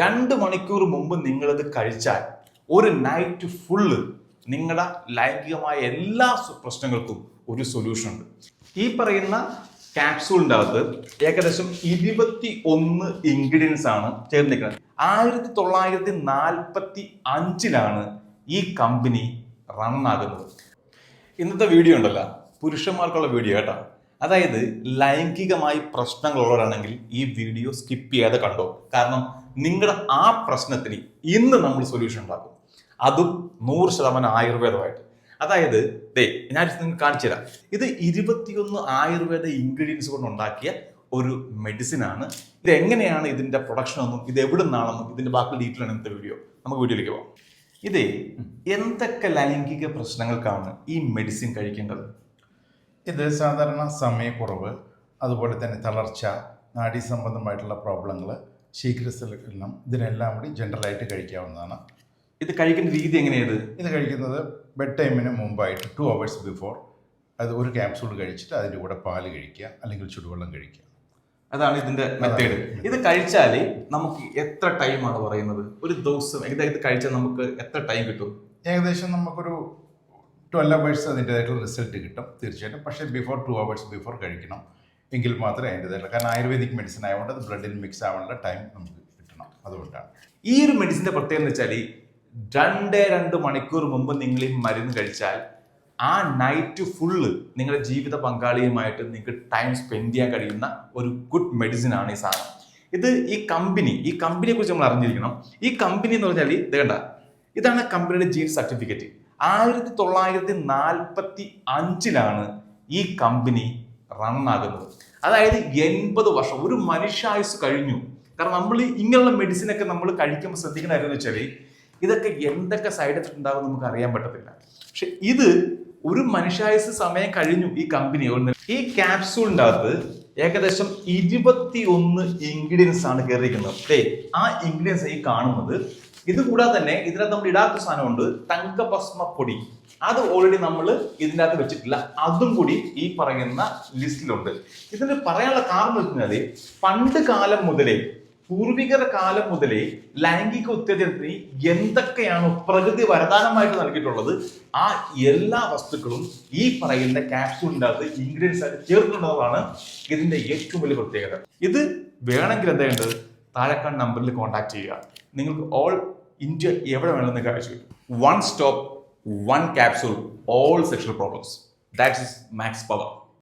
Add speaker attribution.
Speaker 1: രണ്ട് മണിക്കൂർ മുമ്പ് നിങ്ങളത് കഴിച്ചാൽ ഒരു നൈറ്റ് ഫുള്ള് നിങ്ങളുടെ ലൈംഗികമായ എല്ലാ പ്രശ്നങ്ങൾക്കും ഒരു സൊല്യൂഷൻ ഉണ്ട്. ഈ പറയുന്ന ക്യാപ്സൂളിന്റെ അകത്ത് ഏകദേശം ഇരുപത്തി ഒന്ന് ഇൻഗ്രീഡിയൻസ് ആണ് ചേർന്നിരിക്കുന്നത്. ആയിരത്തി തൊള്ളായിരത്തി നാൽപ്പത്തി അഞ്ചിലാണ് ഈ കമ്പനി റണ്ണാകുന്നത് ഇന്നത്തെ വീഡിയോ ഉണ്ടല്ല. പുരുഷന്മാർക്കുള്ള വീഡിയോ കേട്ടോ. അതായത് ലൈംഗികമായി പ്രശ്നങ്ങളുള്ളവരാണെങ്കിൽ ഈ വീഡിയോ സ്കിപ്പ് ചെയ്യാതെ കണ്ടോ. കാരണം നിങ്ങളുടെ ആ പ്രശ്നത്തിന് ഇന്ന് നമ്മൾ സൊല്യൂഷൻ ഉണ്ടാക്കും. അതും നൂറ് ശതമാനം ആയുർവേദമായിട്ട്. അതായത് ദേ ഞാൻ നിങ്ങൾക്ക് കാണിച്ചു തരാം. ഇത് ഇരുപത്തിയൊന്ന് ആയുർവേദ ഇൻഗ്രീഡിയൻസ് കൊണ്ട് ഉണ്ടാക്കിയ ഒരു മെഡിസിൻ ആണ്. ഇത് എങ്ങനെയാണ് ഇതിന്റെ പ്രൊഡക്ഷൻ ഒന്നും ഇത് എവിടെ നിന്നാണെന്നും ഇതിന്റെ ബാക്കി ഡീറ്റെയിൽ ആണ് ഇന്നത്തെ വീഡിയോ നമുക്ക് വീഡിയോയിലേക്ക് പോകാം ഇതേ എന്തൊക്കെ ലൈംഗിക പ്രശ്നങ്ങൾക്കാണ് ഈ മെഡിസിൻ കഴിക്കേണ്ടത്?
Speaker 2: ഇത് സാധാരണ സമയക്കുറവ് അതുപോലെ തന്നെ തളർച്ച നാഡീ സംബന്ധമായിട്ടുള്ള പ്രോബ്ലങ്ങൾ ശീഘ്രസ്ഥലം ഇതിനെല്ലാം കൂടി ജനറലായിട്ട് കഴിക്കാവുന്നതാണ്.
Speaker 1: ഇത് കഴിക്കുന്ന രീതി എങ്ങനെയാണ്
Speaker 2: ഇത് കഴിക്കുന്നത് ബെഡ് ടൈമിന് മുമ്പായിട്ട് ടു അവേഴ്സ് ബിഫോർ അത് ഒരു ക്യാപ്സൂൾ കഴിച്ചിട്ട് അതിന്റെ കൂടെ പാൽ കഴിക്കുക അല്ലെങ്കിൽ ചുടുവെള്ളം കഴിക്കുക.
Speaker 1: അതാണ് ഇതിന്റെ മെത്തേഡ് ഇത് കഴിച്ചാൽ നമുക്ക് എത്ര ടൈമാണ് പറയുന്നത്? ഒരു ദിവസം ഏകദേശം കഴിച്ചാൽ നമുക്ക് എത്ര ടൈം കിട്ടും?
Speaker 2: ഏകദേശം നമുക്കൊരു ട്വൽവ് അവേഴ്സ് അതിന്റെതായിട്ടുള്ള റിസൾട്ട് കിട്ടും തീർച്ചയായിട്ടും. പക്ഷേ ബിഫോർ ടു അവേഴ്സ് ബിഫോർ കഴിക്കണം എങ്കിൽ മാത്രമേ അതിന്റെതായിട്ടുള്ള കാരണം ആയുർവേദിക് മെഡിസിൻ ആയതുകൊണ്ട് അത് ബ്ലഡിൽ മിക്സ് ആവാനുള്ള ടൈം നമുക്ക് കിട്ടണം. അതുകൊണ്ടാണ്.
Speaker 1: ഈ ഒരു മെഡിസിന്റെ പ്രത്യേകത എന്ന് വെച്ചാൽ രണ്ട് രണ്ട് മണിക്കൂർ മുമ്പ് നിങ്ങൾ ഈ മരുന്ന് കഴിച്ചാൽ ആ നൈറ്റ് ഫുള്ള് നിങ്ങളുടെ ജീവിത പങ്കാളിയുമായിട്ട് നിങ്ങൾക്ക് ടൈം സ്പെൻഡ് ചെയ്യാൻ കഴിയുന്ന ഒരു ഗുഡ് മെഡിസിൻ ആണ് ഈ സാധനം. ഇത് ഈ കമ്പനി ഈ കമ്പനിയെ കുറിച്ച് നമ്മൾ അറിഞ്ഞിരിക്കണം. ഈ കമ്പനി എന്ന് പറഞ്ഞാൽ ഇത് കണ്ട ഇതാണ് കമ്പനിയുടെ ജീൻ സർട്ടിഫിക്കറ്റ് ആയിരത്തി തൊള്ളായിരത്തി നാൽപ്പത്തി അഞ്ചിലാണ് ഈ കമ്പനി റണ്ണാകുന്നത് അതായത് എൺപത് വർഷം ഒരു മനുഷ്യായുസ് കഴിഞ്ഞു. കാരണം നമ്മൾ ഇങ്ങനെയുള്ള മെഡിസിനൊക്കെ നമ്മൾ കഴിക്കുമ്പോൾ എന്ന് വെച്ചാൽ ഇതൊക്കെ എന്തൊക്കെ സൈഡ് എഫക്ട് ഉണ്ടാകും നമുക്ക് അറിയാൻ പറ്റത്തില്ല. പക്ഷെ ഇത് ഒരു മനുഷ്യായുസ് സമയം കഴിഞ്ഞു ഈ കമ്പനി ഈ ക്യാപ്സൂളിന്റെ അകത്ത് ഏകദേശം ഇരുപത്തി ഒന്ന് ഇൻഗ്രീഡിയൻസ് ആണ് കയറിയിരിക്കുന്നത് ദേ, ആ ഇൻഗ്രീഡിയൻസ് ഈ കാണുന്നത് ഇതുകൂടാതെ തന്നെ ഇതിനകത്ത് നമ്മൾ ഇടാത്ത സാധനമുണ്ട് തങ്കഭസ്മ പൊടി. അത് ഓൾറെഡി നമ്മൾ ഇതിനകത്ത് വെച്ചിട്ടില്ല. അതും കൂടി ഈ പറയുന്ന ലിസ്റ്റിലുണ്ട് ഇതിന് പറയാനുള്ള കാരണം എന്ന് വെച്ചാൽ പണ്ട് കാലം മുതലേ പൂർവികര കാലം മുതലേ ലൈംഗിക ഉത്തേജനത്തിന് എന്തൊക്കെയാണ് പ്രകൃതി വരദാനമായിട്ട് നൽകിയിട്ടുള്ളത് ആ എല്ലാ വസ്തുക്കളും ഈ പറയുന്ന ക്യാപ്സൂളിന്റെ അകത്ത് ഇൻഗ്രീഡിയൻസ് ആയിട്ട് ചേർക്കുന്നുള്ളതാണ് ഇതിന്റെ ഏറ്റവും വലിയ പ്രത്യേകത. ഇത് വേണമെങ്കിൽ എന്താ വേണ്ടത് താഴെക്കാട് നമ്പറിൽ കോൺടാക്ട് ചെയ്യുക. നിങ്ങൾക്ക് ഓൾ ഇന്ത്യ എവിടെ വേണമെന്ന് കാഴ്ച one stop one capsule all sexual problems that is max power